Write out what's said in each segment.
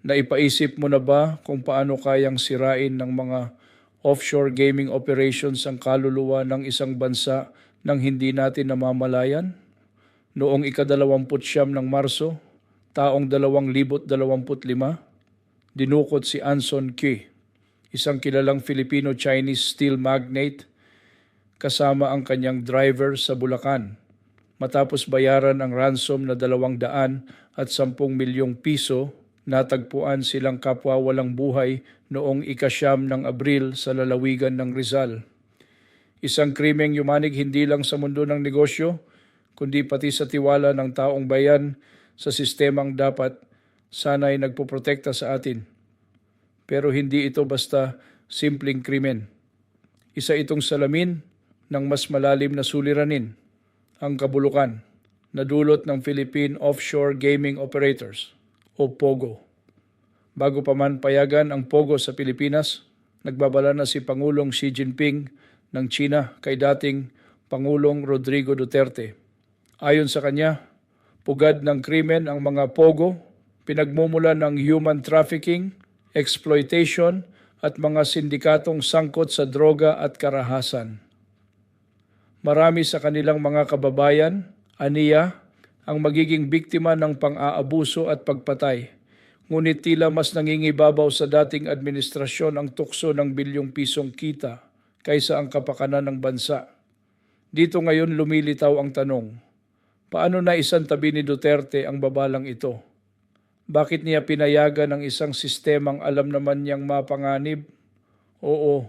Naipaisip mo na ba kung paano kayang sirain ng mga offshore gaming operations ang kaluluwa ng isang bansa nang hindi natin namamalayan? Noong ikadalawamput siyam ng Marso, taong 2025, dinukot si Anson Key, isang kilalang Filipino-Chinese steel magnate kasama ang kanyang driver sa Bulacan matapos bayaran ang ransom na dalawang daan at sampung milyong piso natagpuan silang kapwa walang buhay noong ikasyam ng Abril sa lalawigan ng Rizal. Isang krimeng yumanig hindi lang sa mundo ng negosyo, kundi pati sa tiwala ng taong bayan sa sistemang dapat sana'y nagpoprotekta sa atin. Pero hindi ito basta simpleng krimen. Isa itong salamin ng mas malalim na suliranin, ang kabulukan na dulot ng Philippine Offshore Gaming Operators o POGO. Bago pa man payagan ang POGO sa Pilipinas, nagbabala na si Pangulong Xi Jinping ng China kay dating Pangulong Rodrigo Duterte. Ayon sa kanya, pugad ng krimen ang mga POGO, pinagmumulan ng human trafficking, exploitation at mga sindikatong sangkot sa droga at karahasan. Marami sa kanilang mga kababayan, aniya, ang magiging biktima ng pang-aabuso at pagpatay. Ngunit tila mas nangingibabaw sa dating administrasyon ang tukso ng bilyong pisong kita kaysa ang kapakanan ng bansa. Dito ngayon lumilitaw ang tanong, paano na isang tabi ni Duterte ang babalang ito? Bakit niya pinayagan ng isang sistemang alam naman niyang mapanganib? Oo,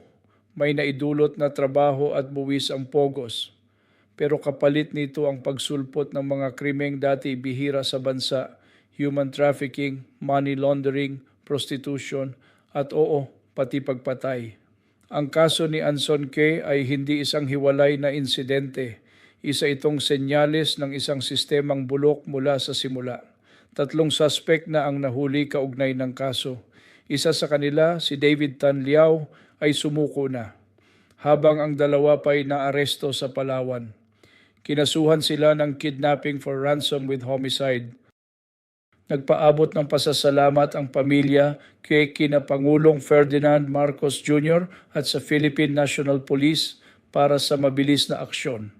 may naidulot na trabaho at buwis ang pogos pero kapalit nito ang pagsulpot ng mga krimeng dati bihira sa bansa, human trafficking, money laundering, prostitution, at oo, pati pagpatay. Ang kaso ni Anson K. ay hindi isang hiwalay na insidente. Isa itong senyales ng isang sistemang bulok mula sa simula. Tatlong suspect na ang nahuli kaugnay ng kaso. Isa sa kanila, si David Tan Liao, ay sumuko na. Habang ang dalawa pa'y naaresto sa Palawan. Kinasuhan sila ng kidnapping for ransom with homicide. Nagpaabot ng pasasalamat ang pamilya kay kina Pangulong Ferdinand Marcos Jr. at sa Philippine National Police para sa mabilis na aksyon.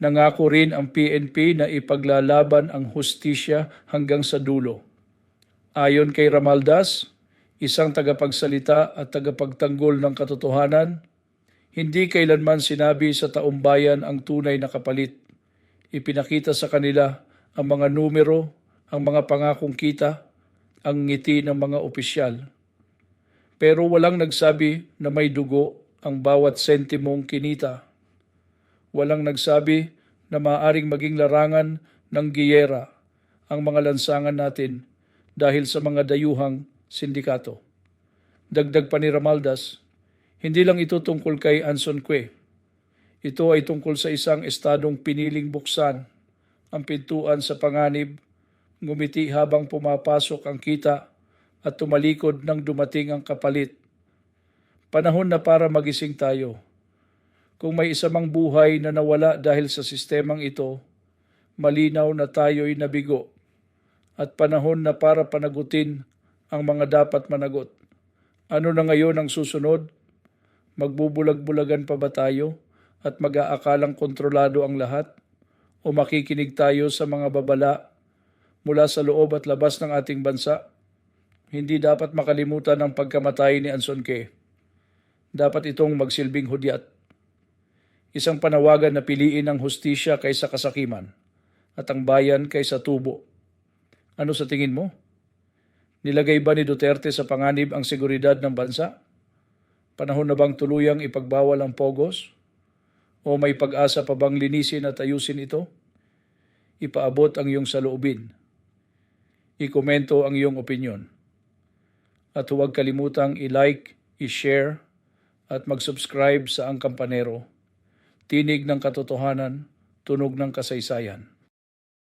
Nangako rin ang PNP na ipaglalaban ang hustisya hanggang sa dulo. Ayon kay Ramaldas, isang tagapagsalita at tagapagtanggol ng katotohanan, hindi kailanman sinabi sa taumbayan ang tunay na kapalit. Ipinakita sa kanila ang mga numero, ang mga pangakong kita, ang ngiti ng mga opisyal. Pero walang nagsabi na may dugo ang bawat sentimong kinita. Walang nagsabi na maaaring maging larangan ng giyera ang mga lansangan natin dahil sa mga dayuhang sindikato. Dagdag pa ni Ramaldas, hindi lang ito tungkol kay Anson Kwe. Ito ay tungkol sa isang estadong piniling buksan ang pintuan sa panganib, ngumiti habang pumapasok ang kita at tumalikod nang dumating ang kapalit. Panahon na para magising tayo. Kung may isa mang buhay na nawala dahil sa sistemang ito, malinaw na tayo'y nabigo at panahon na para panagutin ang mga dapat managot. Ano na ngayon ang susunod? Magbubulag-bulagan pa ba tayo at mag-aakalang kontrolado ang lahat? O makikinig tayo sa mga babala mula sa loob at labas ng ating bansa? Hindi dapat makalimutan ang pagkamatay ni Anson K. Dapat itong magsilbing hudyat. Isang panawagan na piliin ang hustisya kaysa kasakiman at ang bayan kaysa tubo. Ano sa tingin mo? Nilagay ba ni Duterte sa panganib ang seguridad ng bansa? Panahon na bang tuluyang ipagbawal ang pogos? O may pag-asa pa bang linisin at ayusin ito? Ipaabot ang iyong saloobin. Ikomento ang iyong opinion. At huwag kalimutang i-like, i-share, at mag-subscribe sa Ang Kampanero. Tinig ng katotohanan, tunog ng kasaysayan.